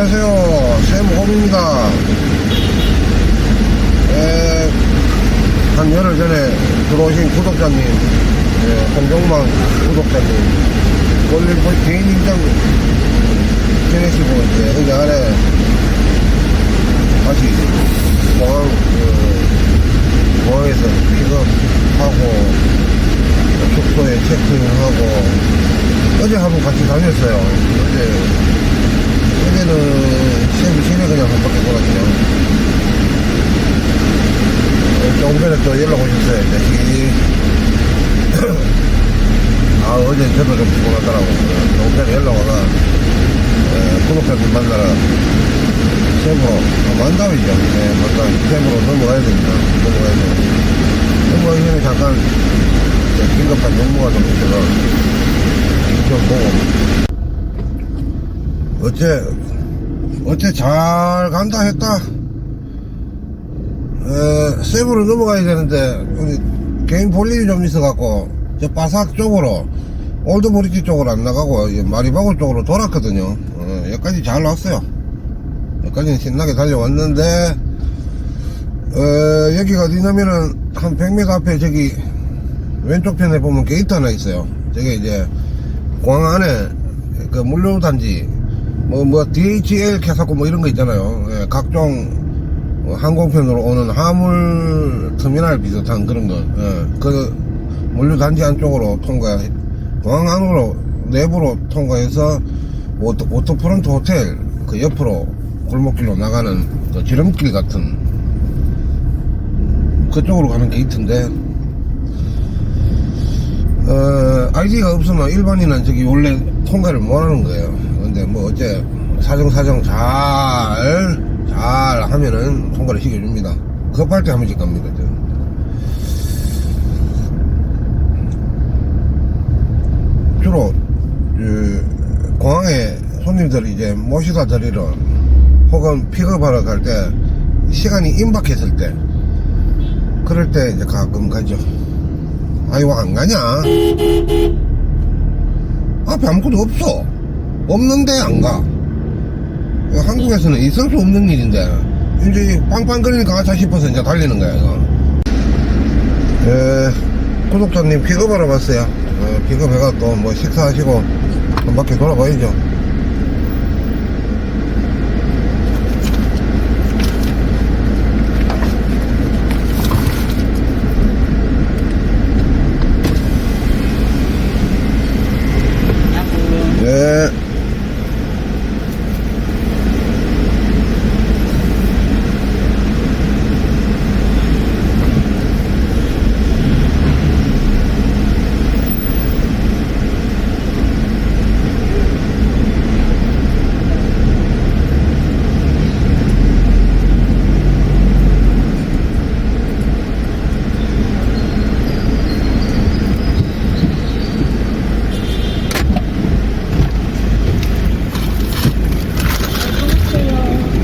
안녕하세요. 샘홈입니다. 에, 한 열흘 전에 들어오신 구독자님, 예, 홍종망 구독자님, 원래 뭐 개인 인장 지내시고, 이제, 여기 안에 다시 공항, 그, 공항에서 픽업하고, 숙소에 체크인하고, 어제 한번 같이 다녔어요. 어제 어제는 세부 시내 그냥 한 바퀴 돌았죠. 어, 조금 전에 또 연락 오셨어요. 자식이. 아, 어제 저도 좀 피곤하더라고. 어, 조금 전에 연락 와가, 에, 구독자님 만나러 세부로, 아, 만담이죠. 네, 만담. 세부로 넘어가야 됩니다. 넘어가야 돼요. 넘어가기 전에 잠깐, 저 긴급한 용무가 좀 있어서, 좀 보고, 어째, 어째 잘 간다 했다. 에, 세부로 넘어가야 되는데, 개인 볼일이 좀 있어갖고, 저 바삭 쪽으로, 올드브리지 쪽으로 안 나가고, 마리바골 쪽으로 돌았거든요. 어, 여기까지 잘 왔어요. 여기까지는 신나게 달려왔는데, 어, 여기가 어디냐면은, 한 100m 앞에 저기, 왼쪽 편에 보면 게이트 하나 있어요. 저게 이제, 공항 안에, 그 물류단지, 뭐, 뭐, DHL 캐사고 뭐 이런 거 있잖아요. 예, 각종 어, 항공편으로 오는 화물 터미널 비슷한 그런 거. 예, 그 물류단지 안쪽으로 통과, 공항 안으로, 내부로 통과해서 오토, 오토프론트 호텔 그 옆으로 골목길로 나가는 그 지름길 같은 그쪽으로 가는 게이트인데, 어, 아이디가 없으면 일반인은 저기 원래 통과를 못 하는 거예요. 근데 뭐 어째 사정사정 잘, 잘 하면은 통과를 시켜줍니다. 급할 때한 번씩 갑니다. 저. 주로, 그, 공항에 손님들이 이제 모시다 드리러 혹은 픽업하러 갈 때 시간이 임박했을 때 그럴 때 이제 가끔 가죠. 아이고 안 가냐? 앞에 아무것도 없어. 없는데 안 가. 이거 한국에서는 있을 수 없는 일인데 이제 빵빵거리니까 가자 싶어서 이제 달리는 거야 이거. 에, 구독자님 픽업하러 왔어요. 어, 픽업해갖고 뭐 식사하시고 한 바퀴 돌아봐야죠. 네.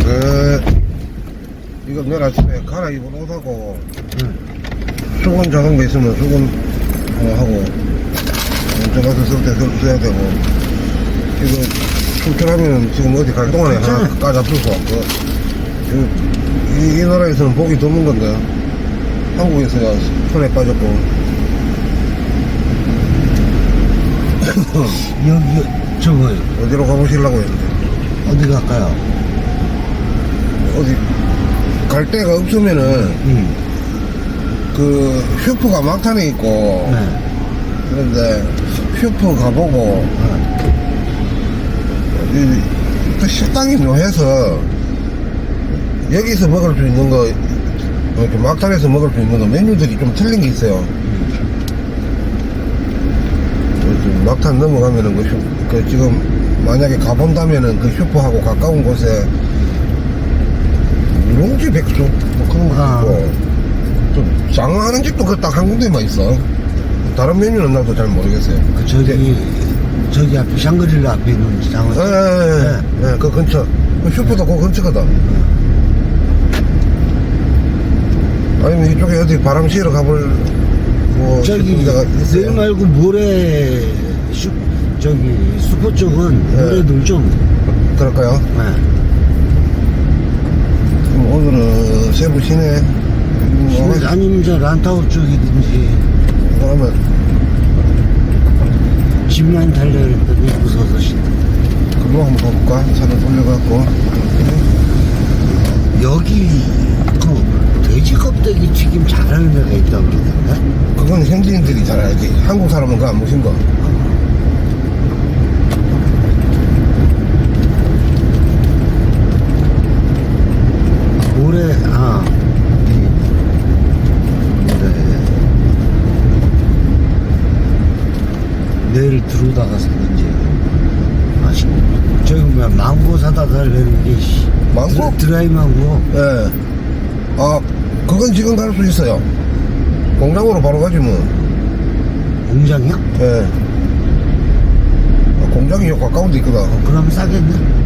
그, 이거 내일 아침에 갈아입은 옷하고, 수건 작은 거 있으면 수건 하나 하고, 들어가서 쓸 때 써야 되고, 이거 출출하면 지금 어디 갈 동안에 하나 까잡을 수 없고, 그, 이, 이 나라에서는 보기 드문 건데, 한국에서야 손에 빠졌고, 여기 저거 어디로 가보시려고 했는데, 어디 갈까요? 어디, 갈 데가 없으면은, 응. 그 슈퍼가 막탄에 있고 네. 그런데 슈퍼 가보고 이, 또 식당이 묘해서 여기서 먹을 수 있는 거 이렇게 막탄에서 먹을 수 있는 거 메뉴들이 좀 틀린 게 있어요 그 막탄 넘어가면은 그, 슈, 그 지금 만약에 가본다면은 그 슈퍼하고 가까운 곳에 누룽지 백숙 뭐 그런 거 아. 있고 좀 장하는 집도 그 딱 한 군데만 있어. 다른 메뉴는 나도 잘 모르겠어요. 그 저기 저기 앞에 샹그릴라 앞에 있는 장은 예, 예, 예, 예, 그 근처. 그 슈퍼도 그 근처거든. 아니면 이쪽에 어디 바람 쐬러 가볼, 뭐, 저기 싶은 데가 있어요. 말고 모레 슈, 저기 수포 쪽은 네. 모레들 좀 그럴까요? 네. 오늘은 세부 시내 음, 와가지고 아니면 저 란타워 쪽이든지. 그러면. 집만 달려 그랬더니 무서워서 씨. 글로 한번 가볼까? 차를 돌려갖고. 여기 그 돼지 껍데기 튀김 잘하는 데가 있다고 그러던데? 그건 현지인들이 잘 알지. 한국 사람은 그거 안 무신 거. 올해 아 올해 내일 들어오다가 사든지 아시 저기 뭐야 망고 사다 씨. 망고? 드라, 드라이 망고 예. 아, 그건 지금 갈 수 있어요. 공장으로 바로 가지 뭐. 공장이야? 예. 아, 공장이 요 가까운 데 있거든. 그럼 싸겠네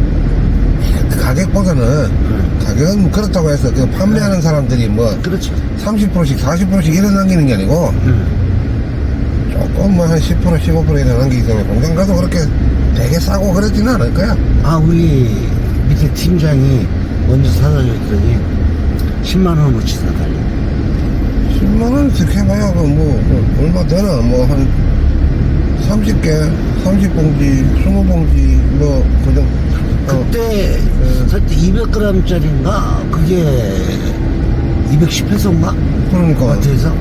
가격보다는, 응. 가격은 그렇다고 해서 그 판매하는 사람들이 뭐 그렇죠 30%씩, 40%씩 이래 남기는 게 아니고, 응. 조금 뭐한 10%, 15% 이래 남기기 때문에 공장 가도 그렇게 되게 싸고 그러지는 않을 거야. 아 우리 밑에 팀장이 먼저 사다 줬더니 10만 원어치 사달래 10만원씩 해봐야 그 뭐, 뭐 얼마 되나? 뭐 한 30개, 30봉지, 20봉지, 뭐, 그정 어, 그때 살때 200g짜리인가 그게 210페소인가 그러니까. 마트에서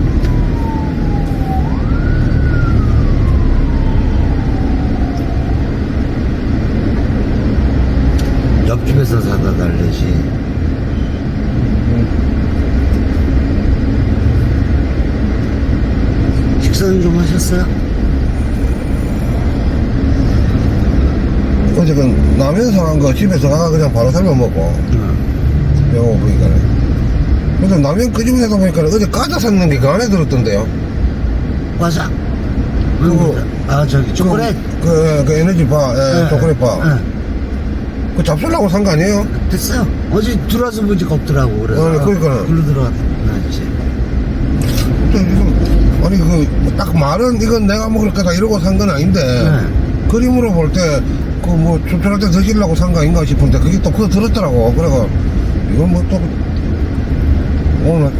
집에서 사다 달래지 식사는 좀 하셨어요? 어제 그 라면 사간 거 집에서 가가 그냥 바로 삶아 먹고 응. 배고 보니까 근데 라면 끄집어내다 보니까 어제 까자 샀는 게 그 안에 들었던데요 과자 그거- 아 저기 초콜릿 그, 그, 그 에너지 바 예, 네. 초콜릿바 네. 그 잡수려고 산 거 아니에요? 됐어요. 어제 들어와서 보니까 없더라고. 그래서. 아, 그러니까요. 글로 들어왔지. 또 이거, 아니 그 딱 말은 이건 내가 먹을 거다 이러고 산 건 아닌데 네. 그림으로 볼 때 그 뭐 추천할 때 드시려고 산 거 아닌가 싶은데 그게 또 그거 들었더라고 그래가 이건 뭐 또 오늘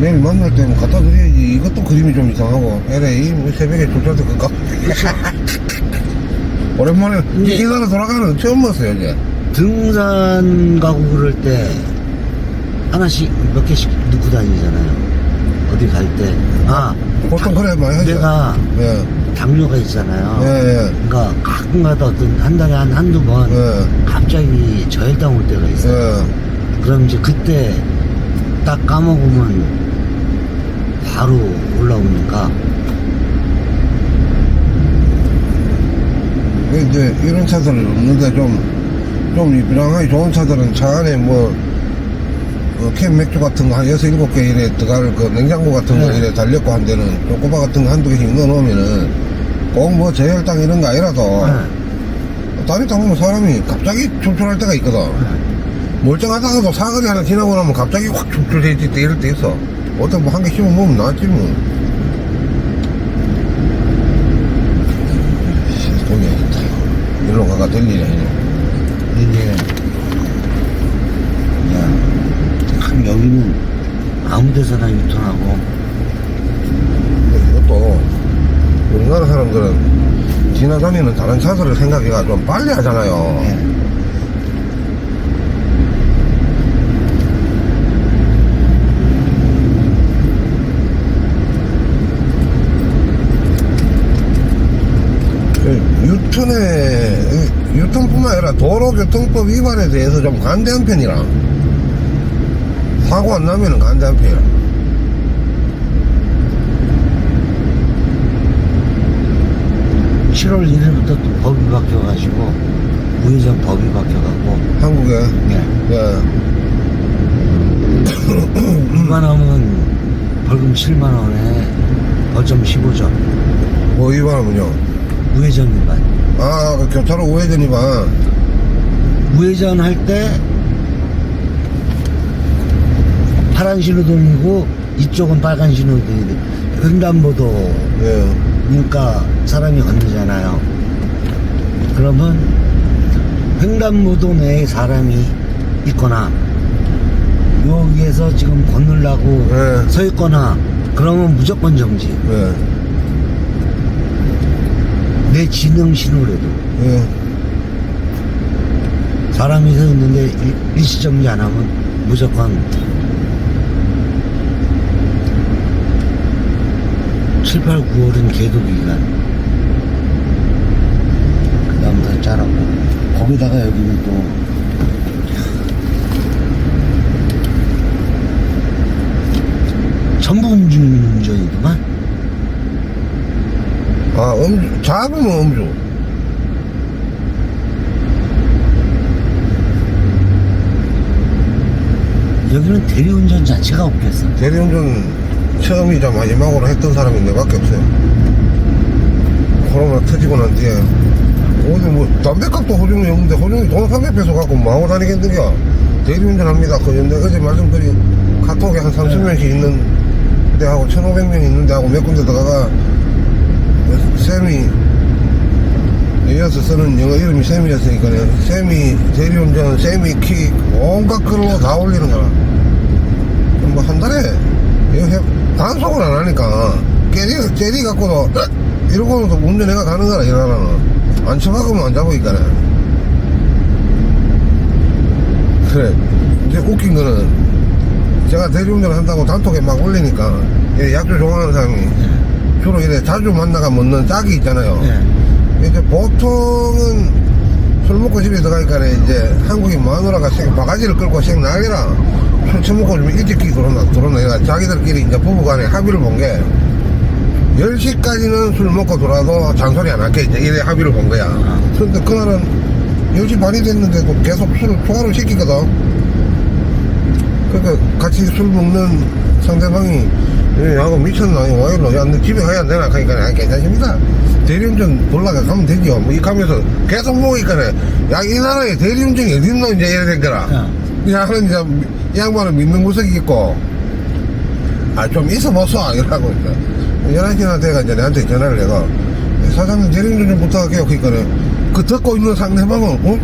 내일 만날 때뭐 갖다 드려야지 이것도 그림이 좀 이상하고 LA 뭐 새벽에 조차도 그거 오랜만에 이 기사로 돌아가는 거 처음 봤어요 이제 등산 가고 그럴 때 하나씩 몇 개씩 넣고 다니잖아요. 어디 갈 때. 아, 보통 그래 많이 하죠 내가 예, 당뇨가 있잖아요. 예, 예, 그러니까 가끔 가다 어떤 한 달에 한 한두 번 예, 갑자기 저혈당 올 때가 있어요. 예. 그럼 이제 그때 딱 까먹으면 바로 올라오니까 그 이제 이런 차들은 없는데 좀, 좀 이랑하기 좋은 차들은 차 안에 뭐, 어, 캔 맥주 같은 거 한 여섯 일곱 개 이래 들어갈 그 냉장고 같은 거 네. 이래 달렸고 한 데는 쪼꼬바 같은 거 한두 개씩 넣어 놓으면은 꼭뭐 저혈당 이런 거 아니라도 네. 다니다 보면 사람이 갑자기 출출할 때가 있거든. 멀쩡하다가도 사거리 하나 지나고 나면 갑자기 확 출출해질 때 이럴 때 있어. 어떤 뭐 한 개 씹어 먹으면 나았지 뭐. 씨, 돈이 있다. 일로 가가 될 일이 아니네. 이게 야, 참 여기는 아무 데서나 유턴하고 이것도 우리나라 사람들은 지나다니는 다른 차들을 생각해가 좀 빨리 하잖아요. 예. 그 유턴에 유턴뿐만 아니라 도로교통법 위반에 대해서 좀 관대한 편이라. 사고 안 나면은 관대한 편이라. 7월 1일부터 또 법이 바뀌어가지고 우회전 법이 바뀌어가고. 한국에? 예. 예. 위반하면 벌금 7만 원에 벌점 15점. 뭐 위반하면요? 우회전 위반 아 그 교차로 우회전 위반 우회전 할 때 파란 신호 돌리고 이쪽은 빨간 신호 돌리고 횡단보도 예. 그러니까 사람이 건너잖아요. 그러면 횡단보도 내에 사람이 있거나 여기에서 지금 건너려고 예. 서 있거나 그러면 무조건 정지. 예. 내 지능 신호래도 예. 사람이 서 있는데 일- 일시 정지 안 하면 무조건 7, 8, 9월은 계도 기간. 그 다음 다 짜라고. 거기다가 여기는 또 전부 음주운전이구만. 아, 음주, 잡으면 음주. 여기는 대리운전 자체가 없겠어. 대리운전 처음이자 마지막으로 했던 사람이 내밖에 없어요. 코로나 터지고 난 뒤에. 어디 뭐, 담배값도 호중이 없는데, 호중이 돈 300페소 갖고 뭐하고 다니겠는겨? 대리운전 합니다. 그, 근데 어제 말씀드린 카톡에 한 30명씩 있는 데하고 1,500명 있는 데하고 몇 군데 들어가 가, 쌤이, 이어서 쓰는 영어 이름이 쌤이었으니까, 쌤이 대리운전, 쌤이 킥, 온갖 글로 다 올리는 거라. 뭐 한 달에 단속을 안 하니까. 깨리 깨리 갖고도 이러고는 또 운전해가 가는 거라 이러라는. 안 쳐박으면 안 잡으니까. 그래. 이제 웃긴 거는 제가 대리운전을 한다고 단톡에 막 올리니까 이 약주 좋아하는 사람이 주로 이래 자주 만나가 먹는 짝이 있잖아요. 예. 이제 보통은 술 먹고 집에 들어가니까 이제 한국인 마누라가 생 바가지를 끌고 생 난리라 술 처먹고 좀 일찍 끼 들어온다 들어온다 자기들끼리 이제 부부간에 합의를 본 게 10시까지는 술 먹고 돌아도 잔소리 안 할게 이제 이래 합의를 본 거야. 근데 그날은 10시 반이 됐는데도 계속 술을 초과를 시키거든 그러니까 같이 술 먹는 상대방이 야, 야고 미쳤나? 와, 이러. 야, 너 집에 가야 되나? 그러니까, 아, 괜찮습니다. 대리운전 돌라가 가면 되죠. 뭐, 이 가면서 계속 먹으니까, 야, 이 나라에 대리운전이 어딨노? 이제 이래 된 거라. 야, 는 이제, 이 양반은 믿는 구석이 있고, 아, 좀 있어 보소. 이러고, 이제. 11시나 돼가 이제 내한테 전화를 해가, 사장님 대리운전 좀 부탁할게요. 그러니까, 그 듣고 있는 상대방은, 어?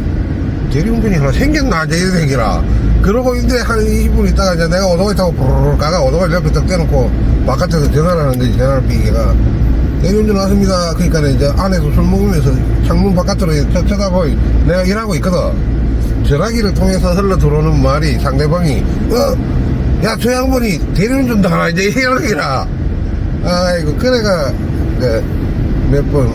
대리운전이 하나 생겼나? 이제 이래 생기라. 그러고 있는데 한 20분 있다가 이제 내가 오토바이 타고 부르르 가가 오토바이 옆에 딱 대놓고 바깥에서 전화를 하는데 전화를 비기가 대리운전 왔습니다. 그러니까 이제 안에서 술 먹으면서 창문 바깥으로 쳐- 쳐다보이 내가 일하고 있거든. 전화기를 통해서 흘러 들어오는 말이 상대방이 어? 야, 저 양반이 대리운전도 하나 이제 이러기라. 아이고, 그래가 그몇 번,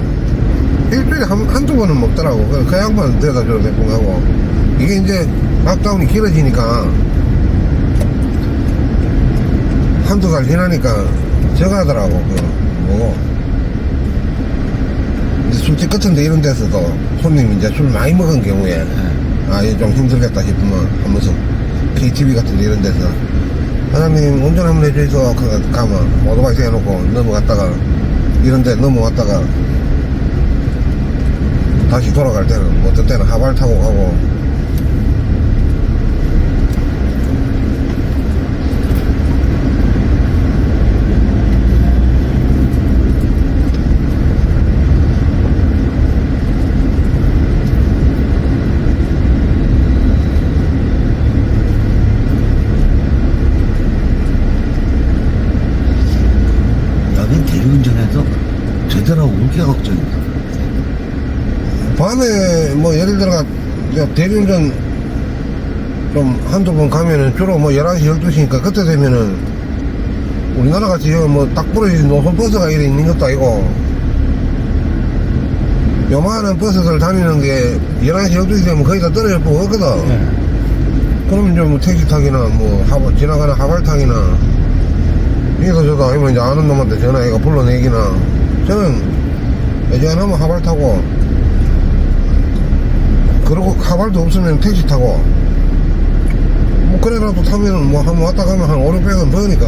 일주일에 한, 한두 번은 먹더라고. 그, 그 양반은 데려다 줘, 몇번 하고. 이게 이제 락다운이 길어지니까 한두 달 지나니까 저가더라고. 그, 뭐고. 술집 같은데 이런 데서도 손님 이제 술 많이 먹은 경우에 아, 이게 좀 힘들겠다 싶으면 하면서 KTV 같은 데 이런 데서 사장님 운전 한번 해주이소. 그, 가면 오토바이 세워놓고 넘어갔다가 이런 데 넘어갔다가 다시 돌아갈 때는 뭐 어떤 때는 하발 타고 가고 여긴 대리운전해도 되더라고. 그게 걱정이야. 밤에 뭐 예를 들어가 이제 대리운전 좀 한두 번 가면은 주로 뭐 11시 12시니까 그때 되면은 우리나라 같이 뭐딱 부러진 노선 버스가 이래 있는 것도 아니고 요만한 버스들 다니는 게 11시 12시 되면 거의 다 떨어질 뻔 없거든 네. 그럼 이제 뭐 택시 타기나 뭐 하바, 지나가는 하발 타기나 이거 저도 아니면 이제 아는 놈한테 전화해가 불러내기나 저는 예전하면 하발 타고 그러고 하발도 없으면 택시 타고 뭐 그래라도 타면은 뭐한 번 왔다 가면 한 5, 600원 버니까.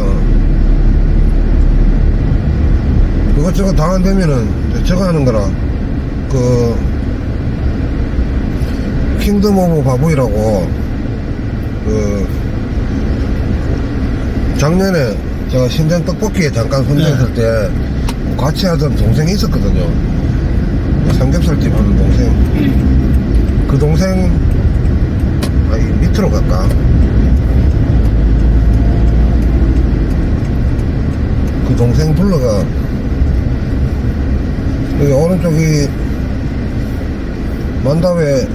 그것저것 다 안 되면은 저거 하는 거라. 그 킹덤 오브 바보이라고 그 작년에 제가 신장 떡볶이에 잠깐 손댔을 때 같이 하던 동생이 있었거든요. 삼겹살집 하는 동생 그 동생 아니, 밑으로 갈까? 그 동생 불러가. 여기 오른쪽이 만담에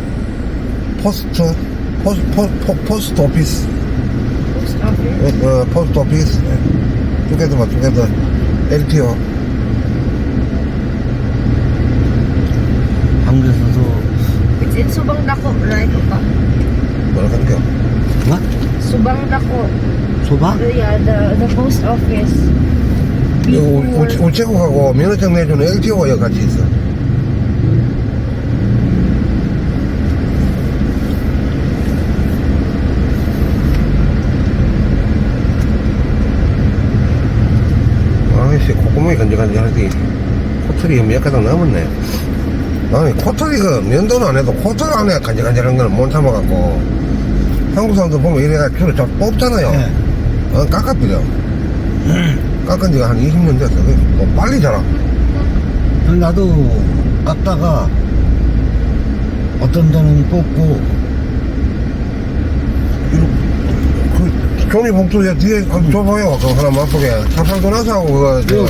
포스트 포스, 포, 포, 포스트 오피스. 포스트 오피스? 어, 어, 포스트 오피스. 투게더만 투게더 LTO Subang Dako, right? Opa? 뭐라 하는겨 뭐? Subang Dako. The, yeah, the, the post office. 우- 우체국하고 면허증 내주는 LTO가 여기 같이 있어 아이씨 콧구멍이 간질간질하지 코털이 몇 가닥 남았네 아니 코털이 그 면도는 안 해도 코털 안에 간질간질한 거는 못 참아갖고 한국 사람들 보면 이래가 주로 저 뽑잖아요. 네. 어, 깎아버려. 깎은 지가 한 20년 됐어. 그뭐 빨리 자라. 나도 깎다가 어떤 데는 뽑고 그 종이 봉투에 뒤에 줘봐요 그거 하나 맛보게. 찹쌀도 나사하고 그거 저,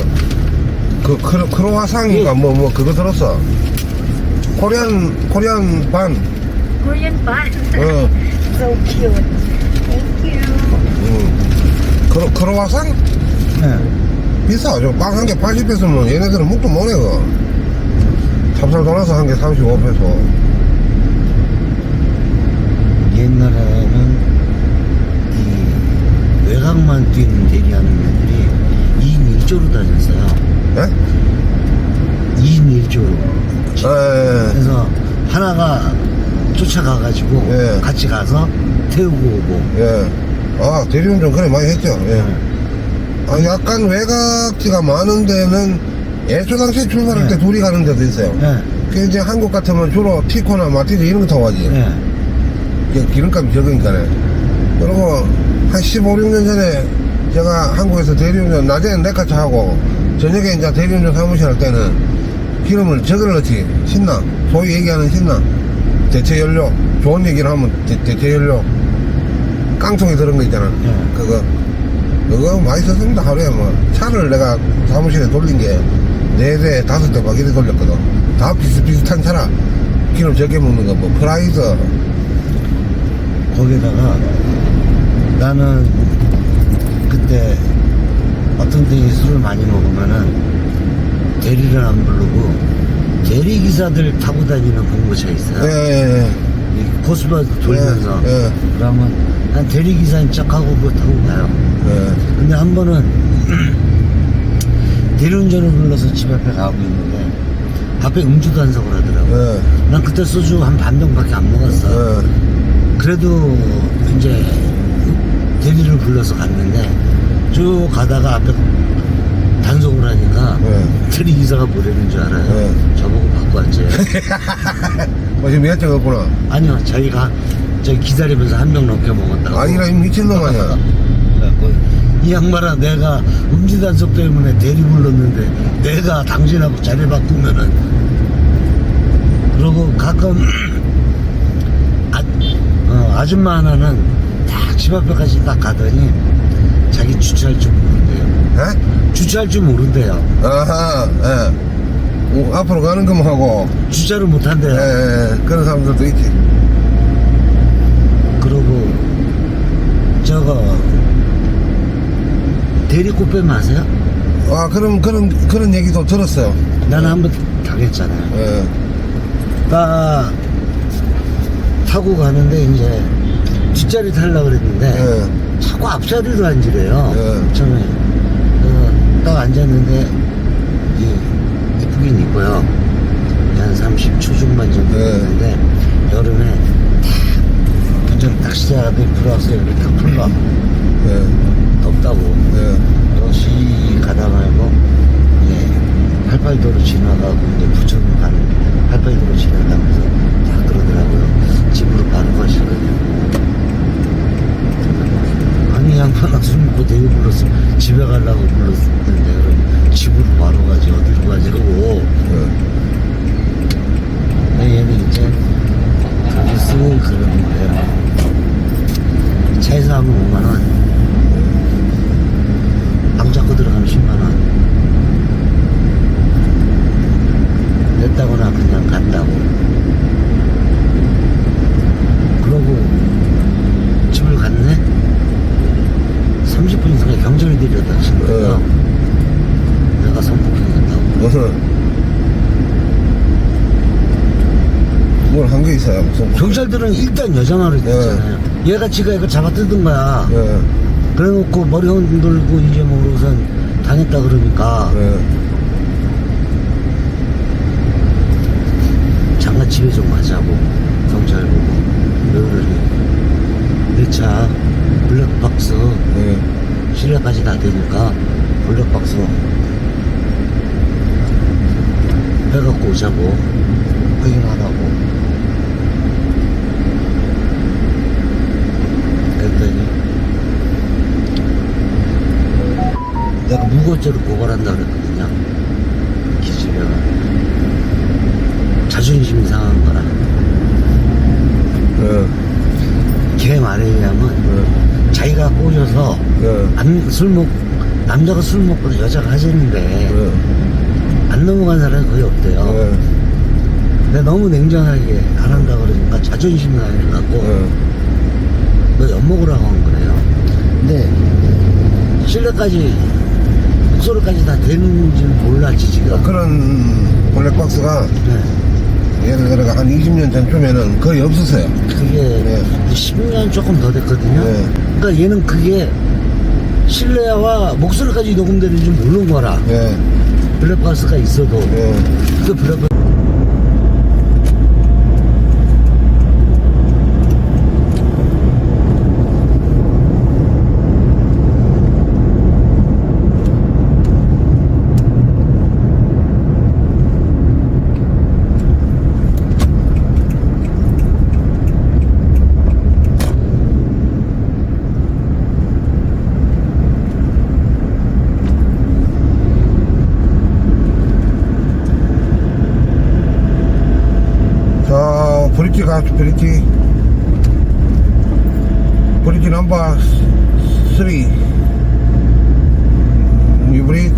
그 크로, 크로와상인가 뭐 뭐 그거 들었어 코리안 코리안 반 Korean. 어, so cute. Thank you. 음. 크로, 크로와상? 네. 비싸 저빵 한 개 80페소면 얘네들은 묵도 못해 그 찹쌀 도나서 한 개 35페소 옛날에는 이 외곽만 뛰는 대리하는 애들이 2인 1조로 다녔어요. 예? 2인 1조로. 에, 그래서 하나가 쫓아가가지고 예. 같이 가서 태우고 오고. 예. 아, 대리운전 그래 많이 했죠. 예. 아, 약간 외곽지가 많은 데는 애초 당시에 출발할 때 네. 둘이 가는 데도 있어요. 예. 그 이제 한국 같으면 주로 티코나 마티즈 이런 거 타고 가지. 예. 그 기름값이 적으니까네. 그리고 한 15, 16년 전에 제가 한국에서 대리운전, 낮에는 내카 차 하고 저녁에 이제 대리운전 사무실 할 때는 기름을 저걸 넣지. 신나. 소위 얘기하는 신나. 대체 연료. 좋은 얘기를 하면 대, 대체 연료. 깡통에 들은 거 있잖아. 예. 그거. 그거 많이 썼습니다. 하루에 뭐. 차를 내가 사무실에 돌린 게 네 대, 다섯 대막 이래 돌렸거든. 다 비슷비슷한 차라. 기름 적게 먹는 거, 뭐, 프라이저, 거기다가 나는 그때 어떤 데에 술을 많이 먹으면은 대리를 안 부르고 대리 기사들 타고 다니는 공고차 있어요. 예, 이 코스바 돌면서. 예, 예. 그러면 난 대리 기사인 척하고 그거 타고 가요. 예. 근데 한 번은 대리운전을 불러서 집 앞에 가고 있는데 앞에 음주 단속을 하더라고. 예, 난 그때 소주 한 반 병밖에 안 먹었어. 예. 그래도 이제 대리를 불러서 갔는데 쭉 가다가 앞에 단속을 하니까 네. 대리 기사가 뭐라는 줄 알아요? 네. 저보고 바꿔 앉아요. 뭐 지금 없구나. 아니요, 저희가 저기 기다리면서 한 병 넘게 먹었다고. 아니라 이 미친놈 아니야. 그래갖고 이 양반아 내가 음주 단속 때문에 대리 불렀는데 내가 당신하고 자리 바꾸면은 그러고 가끔 아, 어, 아줌마 하나는 딱 집 앞에까지 딱 가더니 자기 주차할 줄 모른대요 예? 주차할 줄 모른대요 아하, 예. 오, 앞으로 가는 것만 하고, 주차를 못한대요 예, 예. 그런 사람들도 있지. 그러고 저거 대리 꽃뱀 아세요? 아, 그런, 그런, 그런 얘기도 들었어요. 나는 한 번 당했잖아요 예, 딱 타고 가는데 이제 뒷자리 타려고 그랬는데 예, 자꾸 앞자리로 앉으래요. 예. 처음에 딱 앉았는데 이 이쁘긴 이뻐요. 한 30초 중반 정도 예. 됐는데 여름에 딱 운전 딱 시작하더니 불어서 여기 딱 풀러 예, 덥다고 예. 역시 가다 말고 이제 팔팔도로 지나가고 이제 부천으로 가는 88도로 지나가면서 딱 그러더라고요. 집으로 가는 것이거든요. 양반아 술 먹고 대구 불렀으면 집에 가려고 불렀는데 그럼 집으로 바로 가지 어디로 가지고 예. 얘는 이제 그렇게 쓰고 그러는 거예요. 차에서 하면 5만원 방 잡고 들어가면 10만원 뭘 한 게 있어요 무슨 경찰들은 일단 여전하게 됐잖아요. 얘가 지가 이거 잡아뜯은 거야. 예, 그래놓고 머리 흔들고 이제 뭐 우선 당했다 그러니까. 예. 장난치레 좀 하자고. 경찰 보고. 그러더니 내차 블랙박스. 예. 실내까지 다 되니까 블랙박스. 해갖고 오자고. 확인하라고 그랬더니 내가 무고죄로 고발한다 그랬거든요. 기집애가 자존심이 상한 거라. 예, 걔 말에 의하면 예, 자기가 꼬셔서 예, 안, 술 먹, 남자가 술 먹고 여자가 하자는데 예, 안 넘어간 사람이 거의 없대요. 예, 근데 너무 냉정하게 안 한다 그러니까 자존심이 상해갖고 예. 너 엿먹으라고 한 거래요. 근데 실내까지 목소리까지 다 되는지는 몰랐지 지금. 그런 블랙 박스가 네. 예를 들어 한 20년 전쯤에는 거의 없었어요. 그게 네. 10년 조금 더 됐거든요. 네. 그러니까 얘는 그게 실내와 목소리까지 녹음되는 줄 모르는 거라. 예, 블랙박스가 있어도 예. 그 블랙박스 자, 브릿지 가, 브릿지. 브릿지 넘버 3. 뉴브릿.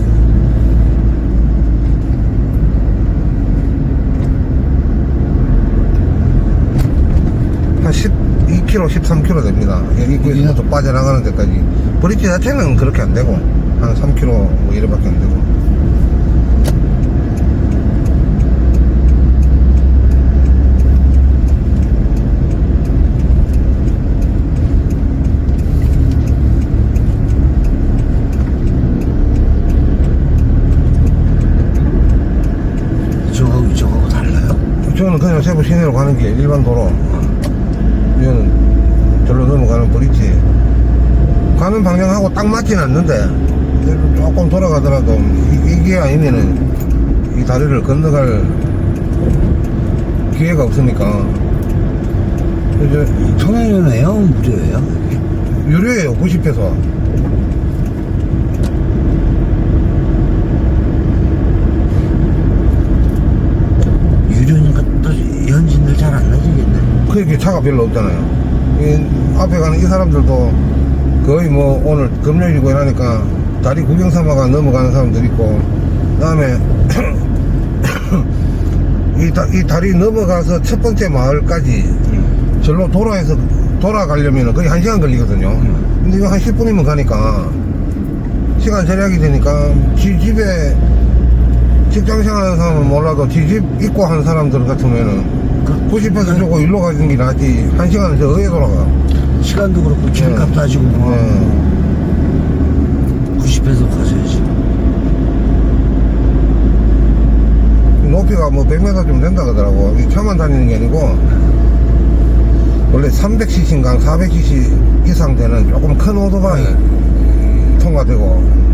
한 12km, 13km 됩니다. 여기 입구에서부터 빠져나가는 데까지. 브릿지 자체는 그렇게 안 되고, 한 3km 뭐 이래밖에 안 되고 이쪽하고 달라요. 세부 시내로 가는 길, 일반 도로. 이거는 절로 넘어가는 브릿지. 가는 방향하고 딱 맞진 않는데, 조금 돌아가더라도, 이, 이게 아니면은, 이 다리를 건너갈 기회가 없으니까. 그래서 통행료네요, 무료예요. 유료예요, 90회소. 유료니까 또 현진들 잘 안 나지겠네. 그렇게 차가 별로 없잖아요. 이 앞에 가는 이 사람들도 거의 뭐 오늘 금요일이고 이러니까 다리 구경 삼아가 넘어가는 사람들 있고, 그 다음에 이, 다, 이 다리 넘어가서 첫 번째 마을까지 절로 돌아해서 돌아가려면 거의 한 시간 걸리거든요. 근데 이거 한 10분이면 가니까 시간 절약이 되니까 지 집에 직장 생활하는 사람은 몰라도 지집 있고 하는 사람들 같으면은 90회에서 조금 일로 가는 게 낫지. 한 시간은 저 어에 돌아가 시간도 그렇고 기름값 따지고 뭐. 네. 90에서 가져야지. 높이가 뭐 100m 좀 된다 그러더라고. 이 차만 다니는 게 아니고. 원래 300cc인가 400cc 이상 되는 조금 큰 오토바이 통과되고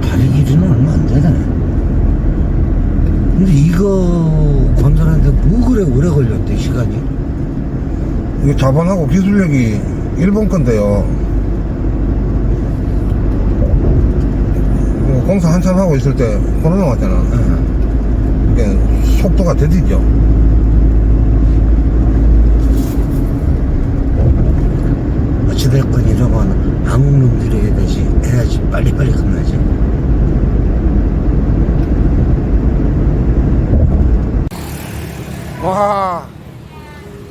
다리 길이는 얼마 안 되네. 근데 이거 뭐 그래 오래 걸렸대, 시간이? 이게 자본하고 기술력이 일본 건데요 이거 공사 한참 하고 있을 때 코로나 왔잖아 이게 속도가 더디죠 어찌됐건 이러면 한국 놈들이 해야지, 해야지. 빨리빨리 가야지. 와,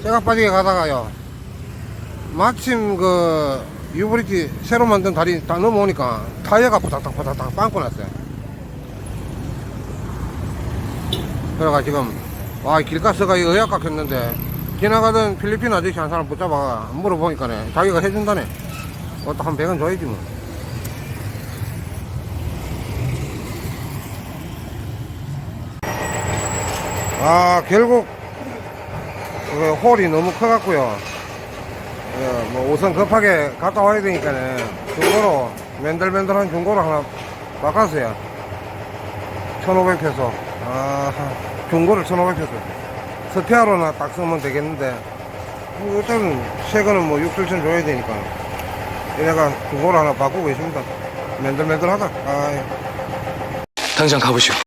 제가 빠지게 가다가요. 마침 그 유브리티 새로 만든 다리 딱 넘어오니까 타이어가 부닥닥부닥닥 빵꾸 났어요. 그래가 지금 와 길가스가 의약각 했는데 지나가던 필리핀 아저씨 한 사람 붙잡아 물어보니까네 자기가 해준다네. 어또 한 100원 줘야지 뭐. 아 결국 그 홀이 너무 커갖고요. 예, 뭐 우선 급하게 가까워야 되니까는 중고로 맨들맨들한 중고로 하나 바꿨어요. 1500페소. 아 중고를 1500페소. 스페아로나 딱 쓰면 되겠는데 뭐 일단은 새 거는 뭐 6, 7천 줘야 되니까. 얘가 중고로 하나 바꾸고 있습니다. 맨들맨들하다. 아, 예. 당장 가보시오.